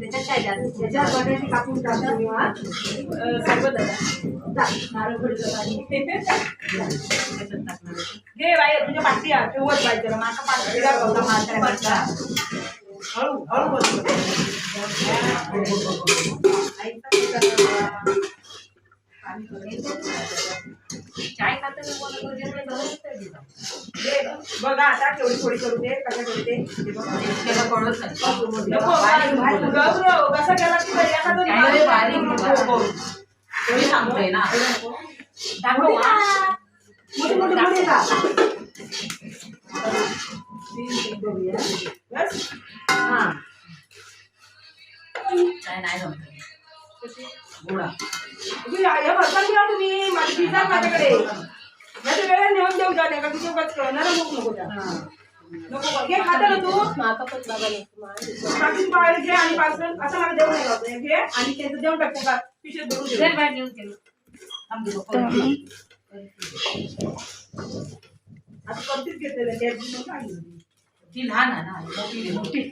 त्याच्यात बटाटे कापून टाकतो मी हा. अं, सरबत टाकणार. घे बाई तुझ्या पाठी ठेवत बाई जरा. माका पाठ मात्र मात्र हळू हळू चाय करून ग. बघा आता थोडी थोडी करू दे कसं करू दे. हे बघ. कळत कसं केला बारीक, सांगतोय ना? टाकू. मोठी मोठी मोठी का? बस? हा. काय नाही जमत. तुम्ही माझी माझ्याकडे. माझ्या वेळेला नेऊन देऊ जा का तुझ्या उगाच कळणार नको नको त्या. नको. घे खाता ना तू. बाहेर घे आणि पार्सल. असं मला देऊ नाही लावतो घे आणि त्याचं देऊन टाकतो का पिशवीत भरून ठेव. बाहेर नेऊन केलं. आता करतीच घेतलेलं. ती लहान आहे ना मोठी मोठी.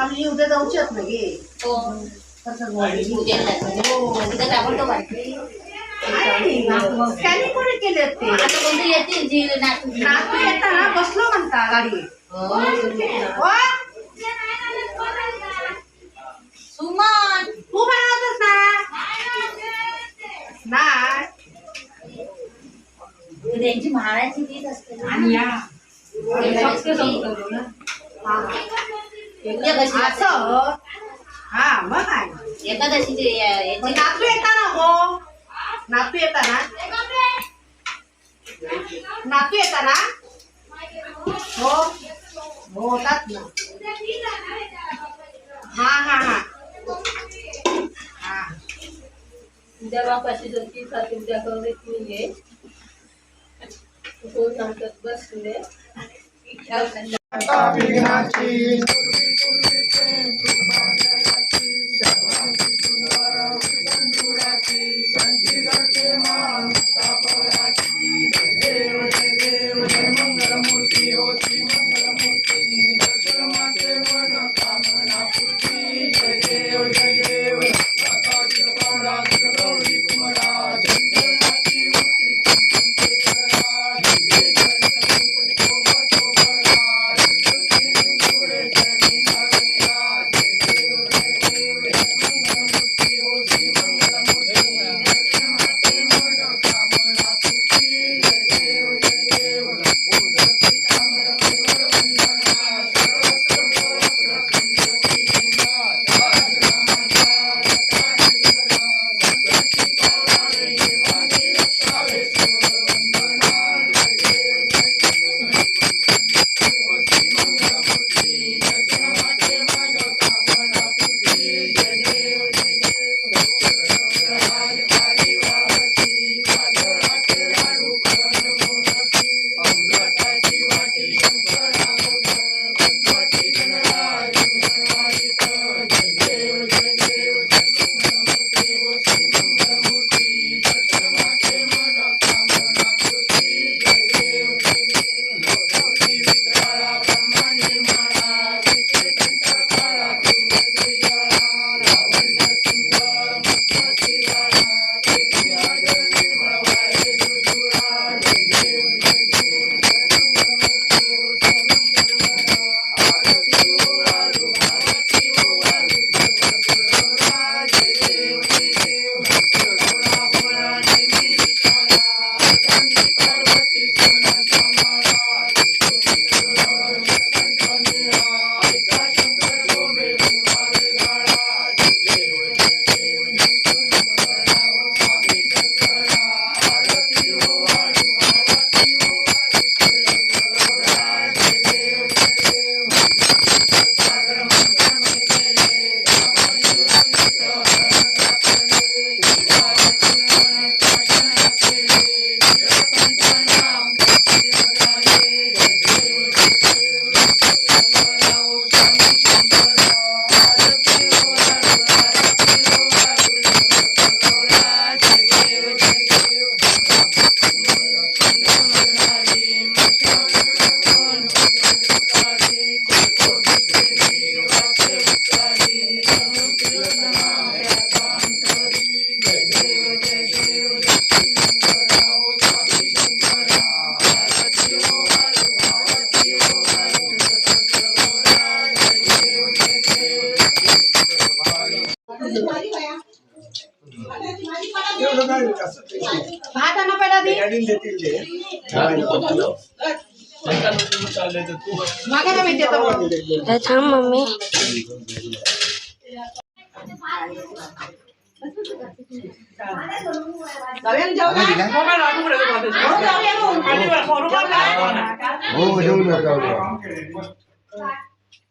आम्ही उद्या जाऊची आहोत ना गे हो. कसं. हो. त्यांनी कोणी केले ते नातू येताना बसलो म्हणता गाडी हो. सुमन तू बनवतोस ना नाही त्यांची महाराची तीच असते ना. आणि. हा. उद्या कशी असं हा मग काय? एकादशीची या- नातू येताना हो नातू येताना नातू येताना हो? हो होतात ना. हा हा हा. हा. उद्या बापाची जर किस्सा तुमच्या गौरीत नाहीये हो सांगतात? बसले आता विघ्नाची Fatima, भात आणा पहिला ती मागे ना माहिती आता थांब मम्मी जाऊया ना जेवला मोबाईल वाटून राहिलो बाबा. हो जाऊया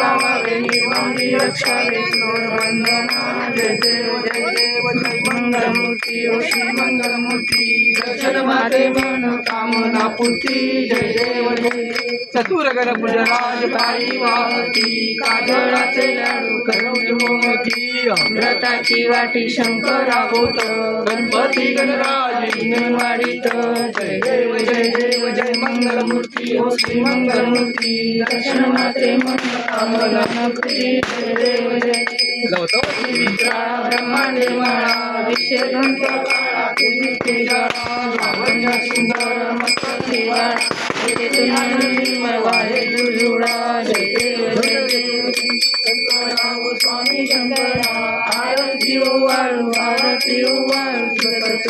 संकष्टी पावावे निर्वाणी रक्षावे स्लोर वंदना जय देव जय देव जय मंगलमूर्ती ओशी मंगलमूर्ती दर्शन माते मन कामना पूर्ती जय देव जय चतुर गण गुजराज बाई वाहती काजळाचे लाडू करवली मोहती अमृताची वाटी शंकरा होत गणपती गणराज वाढीत जय देव जय देव जय मंगलमूर्ती ओ श्री मंगलमूर्ती। दर्शन माते मन कामना नक्ती जय देव जय। देव विद्रा ब्रह्मांडे माळा विषय काळा तुम्ही ते लावण्य सुंदर मस्त ठेवाळा येथे तुम्ही वाहे जुजुळा जय देव जय देव शंकरा स्वामी शंकरा आरती ओ आरती ओ वाळू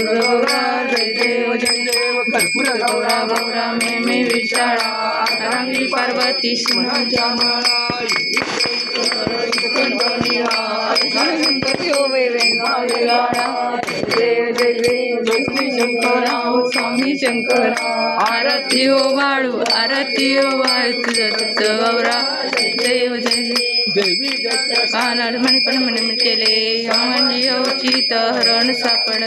गौरा जय देव जय देव कर्पूर गौरा गौरा मे मे विचारा रांगी पार्वती सिंहाच्या माळा गणपती ओ वे स्वामी शंकरा आरती हो वाळू आरती हो वाळू गौरा देव जय कानाड म्हणपण म्हण केले यमनी हरण सापड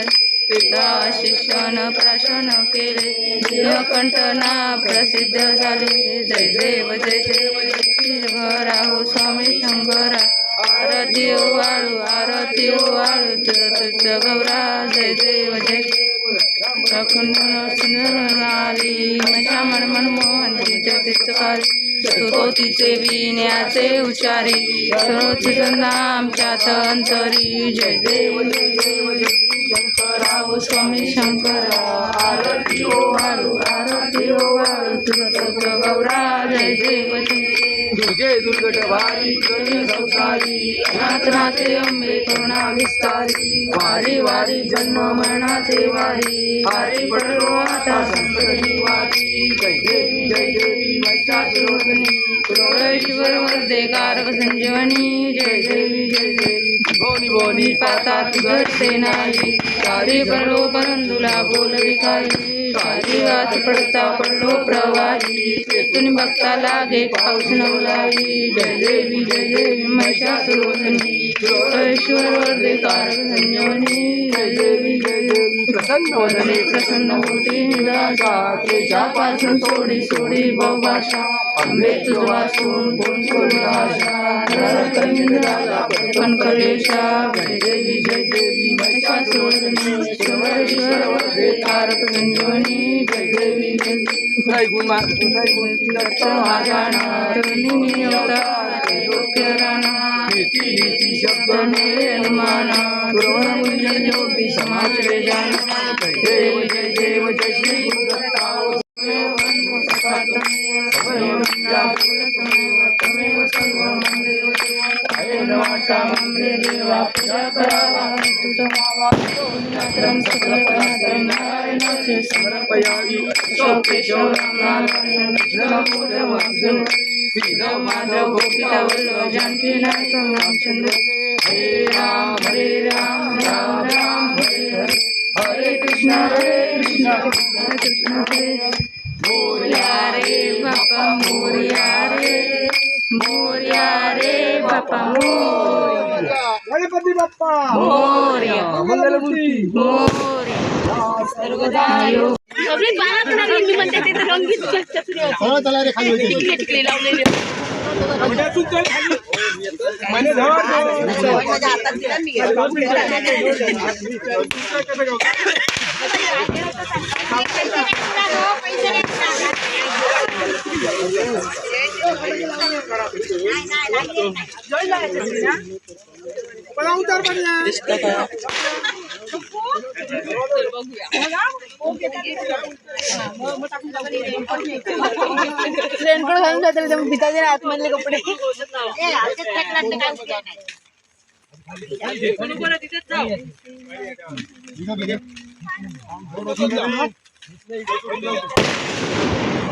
पिता शिक्षण प्राशन केले कंठना प्रसिद्ध झाले जय देव जय देव जय स्वामी शंकरा आरती ओ वाळू आरती वाळू गौरा जय देव जय देव. मजा मन मनमोहन तीर्थकारी चतुर्थीचे विण्याचे नामच्यात अंतरी. जय देव जय देव स्वामी शंकरा. आरती आरती गौरा जय देव जय देव दुर्गे दुर्गट संसारी. नाथ अंबे करुणा विस्तारी. वारी वारी जन्म मरणाचे वारी. वारी पडलो आता संकटी वारी जय देवी जय देवी महिषासुरवदनी कुलोळेश्वर वरदे कारक संजीवनी. जय देवी जय देवी. भोनी भोनी पाता घडते नाही सारी परलो परंतुला बोल विकारी सारी पडता पडलो प्रवाही चेतून बघता लागे पाऊस नवलाई जय देवी जय देवी महिषासुरवदनी कुलोळेश्वर वर्दे कारक जय देवी जय देवी प्रसन्न वदने प्रसन्न होते. निराशा त्याच्यापासून सोडी सोडी बहुभाषा अंबे तुझ वाचून कोण कोण आशा राजा पण कलेशा जय देवी जय देवी महिषासुरवदने शिवेश्वर वदे तारक संजीवनी जय देवी जय देवी काय गुण मा काय गुण दत्त महाराणा तरुणी अवतार लोक्य राणा नीती नीती शब्द नेरे अनुमाना द्रोण मुंजन योगी समाज रे जाना जय देव जय देव जय श्री गुरुदत्ता देवा पूजा करावा तुझा मात्रम सकल पराक्रम नारायणाचे समर्पयामि केशव केशव राम नारायण कृष्ण वासुदेव श्रीराम माधव गोपिका वल्लभ जानकी नायक रामचंद्र हरे राम हरे राम राम राम हरे हरे हरे कृष्ण हरे कृष्ण कृष्ण कृष्ण हरे हरे मोर्या रे बापा मोर्या रे मोर्या रे बापा मोर्या गणपती बाप्पा. मोर्या. मंगलमूर्ती. मोर्या. सर्वदा योग मने धर माझ्या हातात दिला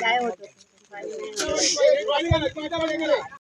काय होतं?